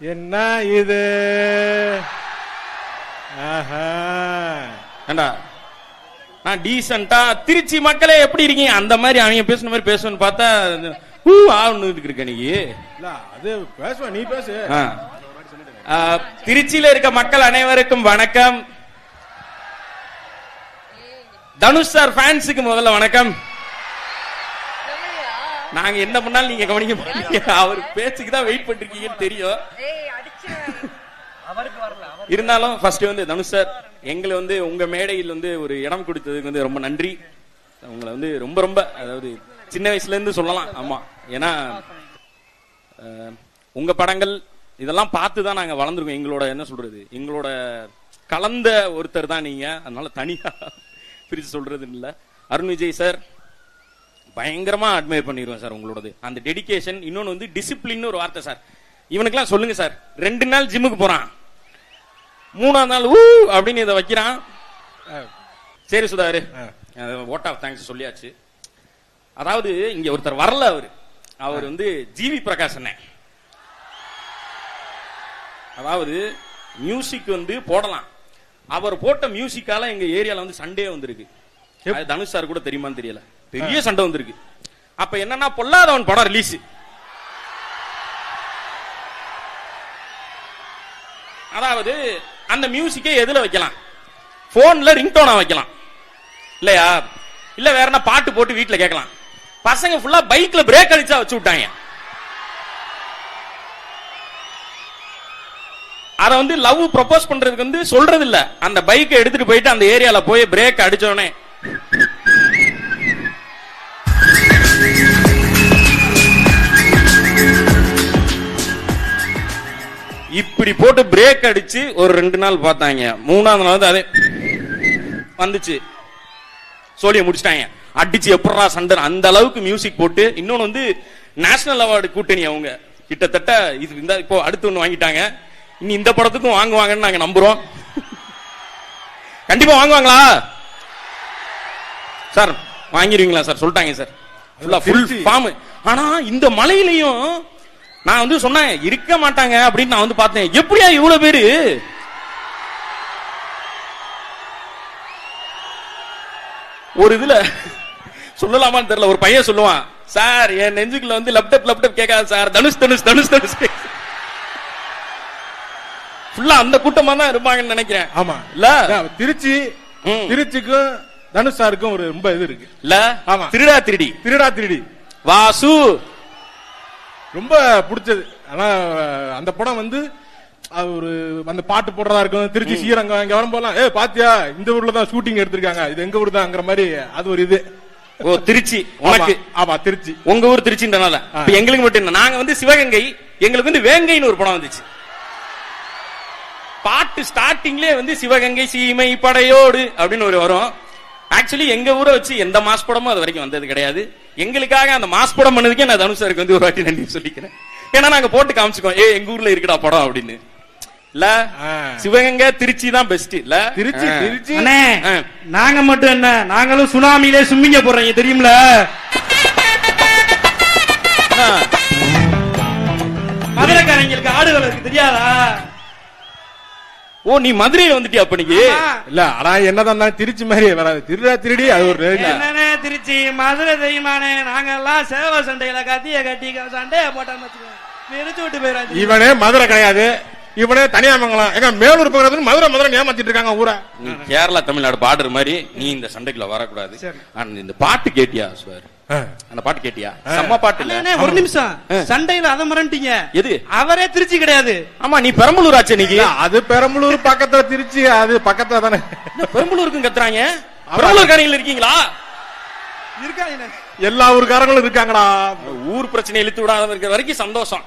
என்ன இது? ஆஹா. ஏண்டா? நான் டீசெண்டா திருச்சி மக்களே எப்படி இருக்கீங்க? அந்த மாதிரி அவங்க பேசுன மாதிரி பேசணும்னு பார்த்தா ஊ ஆன்னு இருக்க நீ. அது பேசுவ நீ பேசு. திருச்சியில இருக்க மக்கள் அனைவருக்கும் வணக்கம். தனுஷ் சார் ஃபேன்ஸுக்கு முதல்ல வணக்கம். நாங்க என்ன பண்ணாலும் நீங்க கவனிக்க மாட்டீங்க. அவர் பேச்சுக்கு தான் வெயிட் பண்ணிருக்கீங்கன்னு தெரியும். இருந்தாலும் ஃபர்ஸ்ட் வந்து தனுஷ் சார் எங்களை வந்து உங்க மேடையில் வந்து ஒரு இடம் கொடுத்ததுக்கு வந்து ரொம்ப நன்றி. உங்களை வந்து ரொம்ப ரொம்ப அதாவது சின்ன வயசுல இருந்து சொல்லலாம். ஆமா. ஏன்னா உங்க படங்கள் இதெல்லாம் பார்த்து தான் நாங்க வளர்ந்துருக்கோம். எங்களோட என்ன சொல்றது? எங்களோட கலந்த ஒருத்தர் தான் நீங்க. அதனால தனியா பிரிச்சு சொல்றது இல்ல. அருண் விஜய் சார் பயங்கரமா அட்மையர் பண்ணிடுவேன் சார் உங்களோடது. அந்த டெடிகேஷன் இன்னொன்னு வந்து டிசிப்ளின் ஒரு வார்த்தை சார். இவனுக்கெல்லாம் சொல்லுங்க சார். ரெண்டு நாள் ஜிம்முக்கு போறான். மூணாவது நாள் ஊ அப்படின்னு இதை வைக்கிறான். சரி சுதாரு ஓட் ஆஃப் தேங்க்ஸ் சொல்லியாச்சு. அதாவது இங்க ஒருத்தர் வரல அவரு. அவர் வந்து ஜிவி பிரகாஷ் அண்ணன் அதாவது மியூசிக் வந்து போடலாம். அவர் போட்ட மியூசிக்கால எங்க ஏரியால வந்து சண்டே வந்திருக்கு. தனுஷ் சார் கூட தெரியுமான்னு தெரியல. பெரிய சண்டை வந்திருக்கு. அப்ப என்னன்னா பொல்லாதவன் படம் ரிலீஸ் அதாவது அந்த மியூசிக்கை எதுல வைக்கலாம்? போன்ல ரிங்டோனா வைக்கலாம். இல்லையா? இல்ல வேற என்ன பாட்டு போட்டு வீட்டுல கேட்கலாம். பசங்க ஃபுல்லா பைக்ல பிரேக் அடிச்சா வச்சு விட்டாங்க. அத வந்து லவ் ப்ரொபோஸ் பண்றதுக்கு வந்து சொல்றது இல்ல அந்த பைக்கை எடுத்துட்டு போயிட்டு அந்த ஏரியால போய் பிரேக் அடிச்சோடனே இப்படி போட்டு பிரேக் அடிச்சு ஒரு ரெண்டு நாள் பார்த்தாங்க. மூணாவது நாள் வந்து அதே வந்துச்சு. சோழிய முடிச்சிட்டாங்க. அடிச்சு எப்படா சண்டை? அந்த அளவுக்கு மியூசிக் போட்டு இன்னொன்னு வந்து நேஷனல் அவார்டு கூட்டணி அவங்க. கிட்டத்தட்ட இது இந்த இப்போ அடுத்து ஒண்ணு வாங்கிட்டாங்க. இனி இந்த படத்துக்கும் வாங்குவாங்கன்னு நாங்க நம்புறோம். கண்டிப்பா வாங்குவாங்களா? சார் வாங்கிடுவீங்களா சார்? சொல்லிட்டாங்க சார். ஃபுல். ஃபார்ம் ஆனா இந்த மலையிலையும் நான் வந்து சொன்னேன் இருக்க மாட்டாங்க அப்படின்னு நான் வந்து பார்த்தேன். எப்படியா இவ்வளவு பேரு? ஒரு இதுல சொல்லலாமான்னு தெரியல ஒரு பையன் சொல்லுவான் சார் என் நெஞ்சுக்குள்ள வந்து லேப்டாப் லேப்டாப் கேட்காது சார். தனுஷ் தனுஷ் தனுஷ் தனுஷ். ஃபுல்லா அந்த கூட்டமா தான் இருப்பாங்கன்னு நினைக்கிறேன். ஆமா. இல்ல? திருச்சி. திருச்சிக்கும் தனுஷ் சாருக்கும் ஒரு ரொம்ப இது இருக்கு. இல்ல? ஆமா. திருடா திருடி. திருடா திருடி. வாசு. ரொம்ப பிடிச்சது. ஆனா அந்த படம் வந்து ஒரு அந்த பாட்டு போடுறதா இருக்கும் திருச்சி ஸ்ரீரங்கம் இங்க வரும் போலாம் ஏ பாத்தியா இந்த ஊர்ல தான் ஷூட்டிங் எடுத்திருக்காங்க. இது எங்க ஊர் தான்ங்கிற மாதிரி அது ஒரு இது. ஓ திருச்சி உனக்கு? ஆமா, திருச்சி. உங்க ஊர் திருச்சின்றனால. எங்களுக்கு மட்டும் என்ன நாங்க வந்து சிவகங்கை எங்களுக்கு வந்து வேங்கைன்னு ஒரு படம் வந்துச்சு. பாட்டு ஸ்டார்டிங்லயே வந்து சிவகங்கை சீமை படையோடு அப்படின்னு ஒரு வரும். ஆக்சுவலி எங்க ஊரை வச்சு எந்த மாஸ் படமும் அது வரைக்கும் வந்தது கிடையாது. எங்களுக்காக அந்த மாஸ் படம் பண்ணதுக்கே நான் தனுஷ் சாருக்கு வந்து ஒரு வாட்டி நன்றி சொல்லிக்கிறேன் ஏன்னா நாங்க போட்டு காமிச்சுக்கோம் ஏ எங்க ஊர்ல இருக்குடா படம் அப்படின்னு இல்ல. சிவகங்கை திருச்சி தான் பெஸ்ட் இல்ல திருச்சி. திருச்சி. நாங்க மட்டும் என்ன நாங்களும் சுனாமிலே சும்மிங்க போடுறீங்க தெரியும்ல. மதுரைக்காரங்களுக்கு ஆடுகள் இருக்கு தெரியாதா ஓ நீ மதுரையில வந்துட்டியா அப்ப நீங்க. இல்ல ஆனா என்னதான் திருச்சி மாதிரி வராது. திருடா திருடி அது ஒரு திருச்சி? மதுரை தெரியுமானே நாங்க எல்லாம் சேவ சண்டையில கத்திய கட்டி சண்டைய போட்டோம்னு வச்சுக்கோங்க. இவனே மதுரை கிடையாது. இவனே தனியாமங்கலம் எங்க மேலூர் பக்கத்துல மதுரை மதுரை ஏமாத்திட்டு இருக்காங்க ஊரை. நீ கேரளா தமிழ்நாடு பாடுற மாதிரி நீ இந்த சண்டைக்குள்ள வரக்கூடாது. இந்த பாட்டு கேட்டியா சார் அந்த பாட்டு கேட்டியா? செம்ம பாட்டு இல்ல? ஒரு நிமிஷம். சண்டையில அதை மறந்துட்டீங்க. எது? அவரே திருச்சி கிடையாது. ஆமா நீ பெரம்பலூர் ஆச்சு இல்ல, அது பெரம்பலூர் பக்கத்துல திருச்சி அது பக்கத்துல தானே. பெரம்பலூருக்கும் கத்துறாங்க? பெரம்பலூர் காரங்க இருக்கீங்களா? இருக்காங்க எல்லா ஊர்காரங்களும் இருக்காங்கடா. ஊர் பிரச்சனை இழுத்து விடாத இருக்கிற வரைக்கும் சந்தோஷம்.